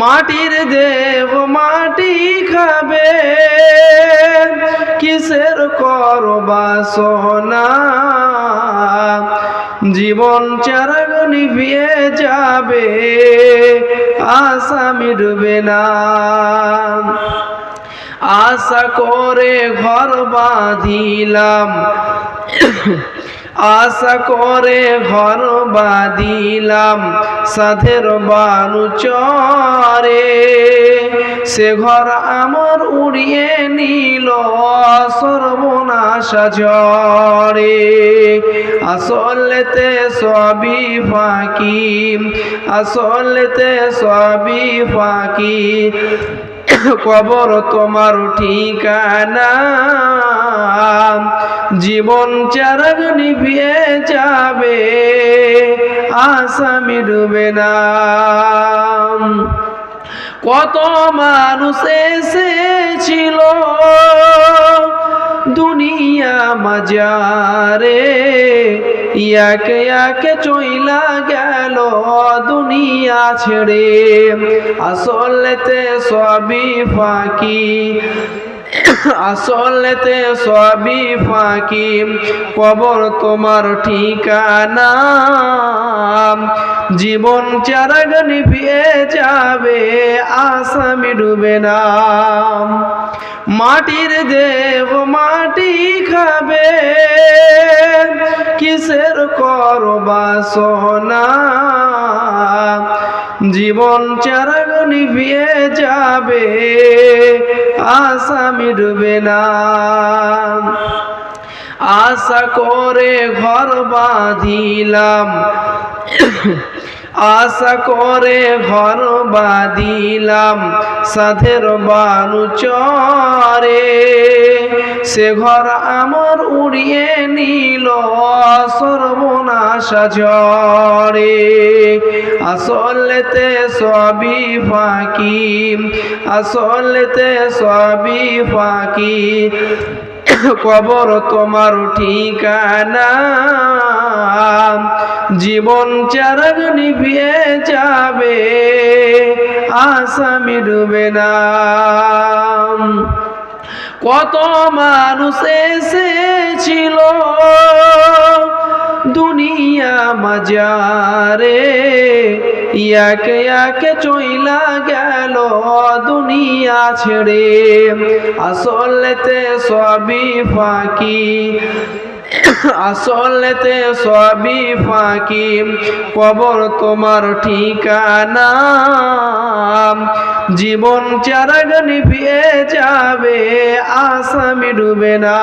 মাটির দেব মাটি খাবে। কিসের করবা সোনা? জীবন চারাগ নিভিয়ে যাবে, আশা মিটবে না। আশা করে ঘর বাঁধিলাম। আশা করে ঘর বাঁধিলাম সাধের বানু চরে সে ঘর আমার উড়িয়ে নিল সর্বনাশা ঝরে আসলেতে সবই ফাঁকি, আসলেতে সবই ফাঁকি। কবর তোমার ঠিকানা। জীবন চারাগ নিভিয়ে যাবে, আসামি ডুবে না। কত মানুষ এসেছিল দুনিয়া মাজারে ইয়াকে ইয়াকে চইলা গেল দুনিয়া ছেড়ে। আসলেতে সবই ফাঁকি। আসলেতে সবই ফাঁকি। কবর তোমার ঠিকানা। জীবন চারাগ নিভিয়ে যাবে, আসামি ডুবে না। মাটির দেব মাটি খাবে। কিসের করবা সোনা জীবন চারাগ বিয়ে যাবে, আশা মিটবে না। আশা করে ঘর বাঁধিলাম আশা করে ঘর বাঁধিলাম, সাধের বানু চরে। সে ঘর আমার উড়িয়ে নিল, সর্বনাশা ঝরে। আসলেতে সবই ফাঁকি, আসলেতে সবই ফাঁকি। কবর তোমার ঠিকানা। জীবন চারাগ নিভিয়ে যাবে, আসামি ডুবে না। কত মানুষ এসেছিল দুনিয়া মাজারে ইয়াকে ইয়াকে চইলা গেল দুনিয়া ছেড়ে। আসলেতে সবই ফাঁকি। আসলেতে সবই ফাঁকি। কবর তোমার ঠিকানা। জীবন চারাগ নিভিয়ে যাবে, আসামি ডুবে না।